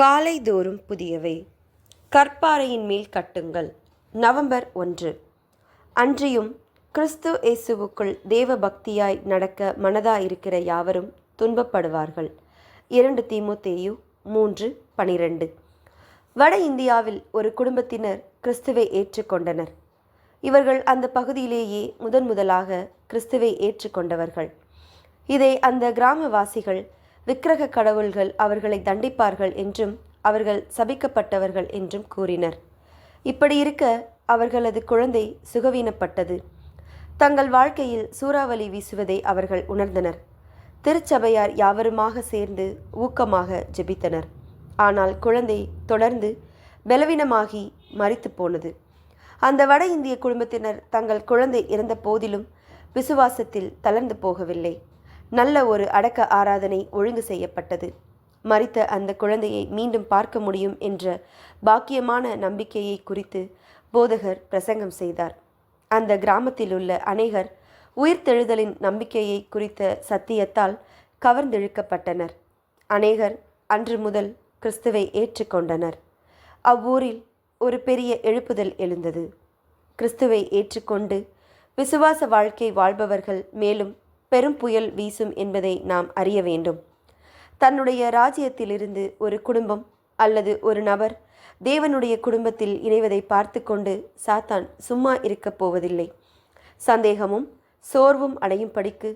காலைதோறும் புதியவை. கற்பாறையின் மேல் கட்டுங்கள். நவம்பர் ஒன்று. அன்றியும் கிறிஸ்து இயேசுவுக்குள் தேவ பக்தியாய் நடக்க மனதாயிருக்கிற யாவரும் துன்பப்படுவார்கள். இரண்டு தீமுத்தேயு மூன்று பனிரெண்டு. வட இந்தியாவில் ஒரு குடும்பத்தினர் கிறிஸ்துவை ஏற்றுக்கொண்டனர். இவர்கள் அந்த பகுதியிலேயே முதன் முதலாக கிறிஸ்துவை ஏற்றுக்கொண்டவர்கள். இதை அந்த கிராமவாசிகள் விக்கிரக கடவுள்கள் அவர்களை தண்டிப்பார்கள் என்றும் அவர்கள் சபிக்கப்பட்டவர்கள் என்றும் கூறினர். இப்படி இருக்க அவர்களது குழந்தை சுகவீனப்பட்டது. தங்கள் வாழ்க்கையில் சூறாவளி வீசுவதை அவர்கள் உணர்ந்தனர். திருச்சபையார் யாவருமாக சேர்ந்து ஊக்கமாக ஜெபித்தனர். ஆனால் குழந்தை தொடர்ந்து பலவீனமாகி மறித்து போனது. அந்த வட இந்திய குடும்பத்தினர் தங்கள் குழந்தை இறந்த போதிலும் விசுவாசத்தில் தளர்ந்து போகவில்லை. நல்ல ஒரு அடக்க ஆராதனை ஒழுங்கு செய்யப்பட்டது. மறித்த அந்த குழந்தையை மீண்டும் பார்க்க முடியும் என்ற பாக்கியமான நம்பிக்கையை குறித்து போதகர் பிரசங்கம் செய்தார். அந்த கிராமத்தில் உள்ள அநேகர் உயிர்த்தெழுதலின் நம்பிக்கையை குறித்த சத்தியத்தால் கவர்ந்தெழுக்கப்பட்டனர். அநேகர் அன்று முதல் கிறிஸ்துவை ஏற்றுக்கொண்டனர். அவ்வூரில் ஒரு பெரிய எழுப்புதல் எழுந்தது. கிறிஸ்துவை ஏற்றுக்கொண்டு விசுவாச வாழ்க்கை வாழ்பவர்கள் மேலும் பெரும் புயல் வீசும் என்பதை நாம் அறிய வேண்டும். தன்னுடைய ராஜ்யத்திலிருந்து ஒரு குடும்பம் அல்லது ஒரு நபர் தேவனுடைய குடும்பத்தில் இணைவதை பார்த்து கொண்டு சாத்தான் சும்மா இருக்கப் போவதில்லை. சந்தேகமும் சோர்வும் அடையும் படிக்கு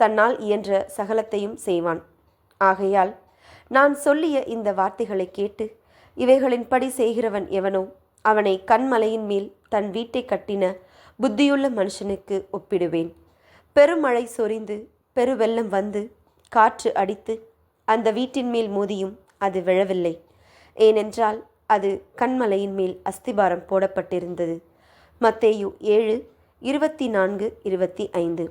தன்னால் இயன்ற சகலத்தையும் செய்வான். ஆகையால் நான் சொல்லிய இந்த வார்த்தைகளை கேட்டு இவைகளின்படி செய்கிறவன் எவனோ அவனை கண்மலையின் மேல் தன் வீட்டை கட்டின புத்தியுள்ள மனுஷனுக்கு ஒப்பிடுவேன். பெருமழை சொரிந்து பெருவெள்ளம் வந்து காற்று அடித்து அந்த வீட்டின் மேல் மோதியும் அது விழவில்லை. ஏனென்றால் அது கண்மலையின் மேல் அஸ்திபாரம் போடப்பட்டிருந்தது. மத்தேயு ஏழு இருபத்தி நான்கு இருபத்தி ஐந்து.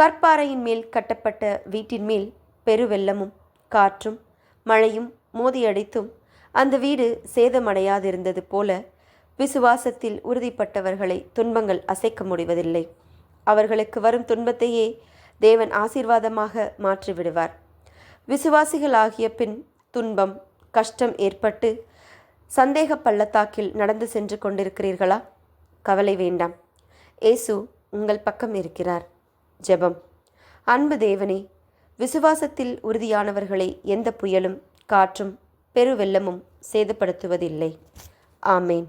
கற்பாறையின் மேல் கட்டப்பட்ட வீட்டின் மேல் பெருவெள்ளமும் காற்றும் மழையும் மோதியடித்தும் அந்த வீடு சேதமடையாதிருந்தது போல விசுவாசத்தில் உறுதிப்பட்டவர்களை துன்பங்கள் அசைக்க முடிவதில்லை. அவர்களுக்கு வரும் துன்பத்தையே தேவன் ஆசீர்வாதமாக மாற்றிவிடுவார். விசுவாசிகள் ஆகிய பின் துன்பம் கஷ்டம் ஏற்பட்டு சந்தேக பள்ளத்தாக்கில் நடந்து சென்று கொண்டிருக்கிறீர்களா? கவலை வேண்டாம். ஏசு உங்கள் பக்கம் இருக்கிறார். ஜெபம். அன்பு தேவனே விசுவாசத்தில் உறுதியானவர்களை எந்த புயலும் காற்றும் பெருவெள்ளமும் சேதப்படுத்துவதில்லை. ஆமேன்.